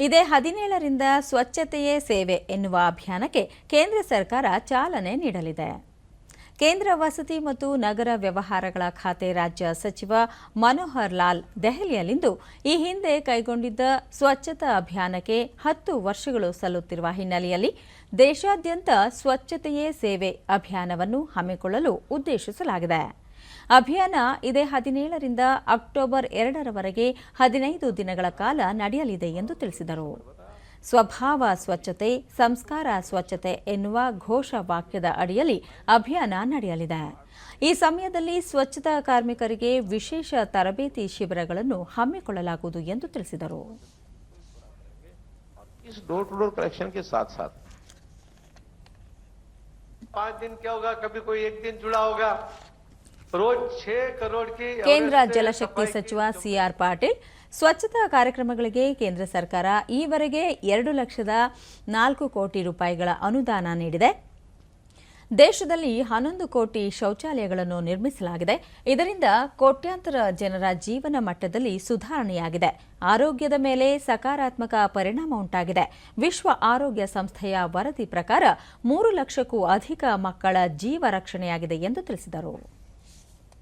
ಇದೇ ಹದಿನೇಳರಿಂದ ಸ್ವಚ್ಛತೆಯೇ ಸೇವೆ ಎನ್ನುವ ಅಭಿಯಾನಕ್ಕೆ ಕೇಂದ್ರ ಸರ್ಕಾರ ಚಾಲನೆ ನೀಡಲಿದೆ. ಕೇಂದ್ರ ವಸತಿ ಮತ್ತು ನಗರ ವ್ಯವಹಾರಗಳ ಖಾತೆ ರಾಜ್ಯ ಸಚಿವ ಮನೋಹರ್ ಲಾಲ್ ದೆಹಲಿಯಲ್ಲಿಂದು ಈ ಹಿಂದೆ ಕೈಗೊಂಡಿದ್ದ ಸ್ವಚ್ಛತಾ ಅಭಿಯಾನಕ್ಕೆ ಹತ್ತು ವರ್ಷಗಳು ಸಲ್ಲುತ್ತಿರುವ ಹಿನ್ನೆಲೆಯಲ್ಲಿ ದೇಶಾದ್ಯಂತ ಸ್ವಚ್ಛತೆಯೇ ಸೇವೆ ಅಭಿಯಾನವನ್ನು ಹಮ್ಮಿಕೊಳ್ಳಲು ಉದ್ದೇಶಿಸಲಾಗಿದೆ. ಅಭಿಯಾನ ಇದೇ ಹದಿನೇಳರಿಂದ ಅಕ್ಟೋಬರ್ ಎರಡರವರೆಗೆ ಹದಿನೈದು ದಿನಗಳ ಕಾಲ ನಡೆಯಲಿದೆ ಎಂದು ತಿಳಿಸಿದರು ಸ್ವಭಾವ ಸ್ವಚ್ಛತೆ ಸಂಸ್ಕಾರ ಸ್ವಚ್ಛತೆ ಎನ್ನುವ ಘೋಷವಾಕ್ಯದ ಅಡಿಯಲ್ಲಿ ಅಭಿಯಾನ ನಡೆಯಲಿದೆ ಈ ಸಮಯದಲ್ಲಿ ಸ್ವಚ್ಛತಾ ಕಾರ್ಮಿಕರಿಗೆ ವಿಶೇಷ ತರಬೇತಿ ಶಿಬಿರಗಳನ್ನು ಹಮ್ಮಿಕೊಳ್ಳಲಾಗುವುದು ಎಂದು ತಿಳಿಸಿದರು इस डोर टू डोर कलेक्शन के साथ साथ पाँच दिन क्या होगा कभी कोई एक दिन जुड़ा होगा रोज छह करोड़ की ಕೇಂದ್ರ ಜಲಶಕ್ತಿ ಸಚಿವ ಸಿಆರ್ ಪಾಟೀಲ್ ಸ್ವಚ್ಛತಾ ಕಾರ್ಯಕ್ರಮಗಳಿಗೆ ಕೇಂದ್ರ ಸರ್ಕಾರ ಈವರೆಗೆ ಎರಡು ಲಕ್ಷದ ನಾಲ್ಕು ಕೋಟಿ ರೂಪಾಯಿಗಳ ಅನುದಾನ ನೀಡಿದೆ. ದೇಶದಲ್ಲಿ ಹನ್ನೊಂದು ಕೋಟಿ ಶೌಚಾಲಯಗಳನ್ನು ನಿರ್ಮಿಸಲಾಗಿದೆ. ಇದರಿಂದ ಕೋಟ್ಯಾಂತರ ಜನರ ಜೀವನ ಮಟ್ಟದಲ್ಲಿ ಸುಧಾರಣೆಯಾಗಿದೆ. ಆರೋಗ್ಯದ ಮೇಲೆ ಸಕಾರಾತ್ಮಕ ಪರಿಣಾಮ ಉಂಟಾಗಿದೆ. ವಿಶ್ವ ಆರೋಗ್ಯ ಸಂಸ್ಥೆಯ ವರದಿ ಪ್ರಕಾರ ಮೂರು ಲಕ್ಷಕ್ಕೂ ಅಧಿಕ ಮಕ್ಕಳ ಜೀವ ರಕ್ಷಣೆಯಾಗಿದೆ ಎಂದು ತಿಳಿಸಿದರು.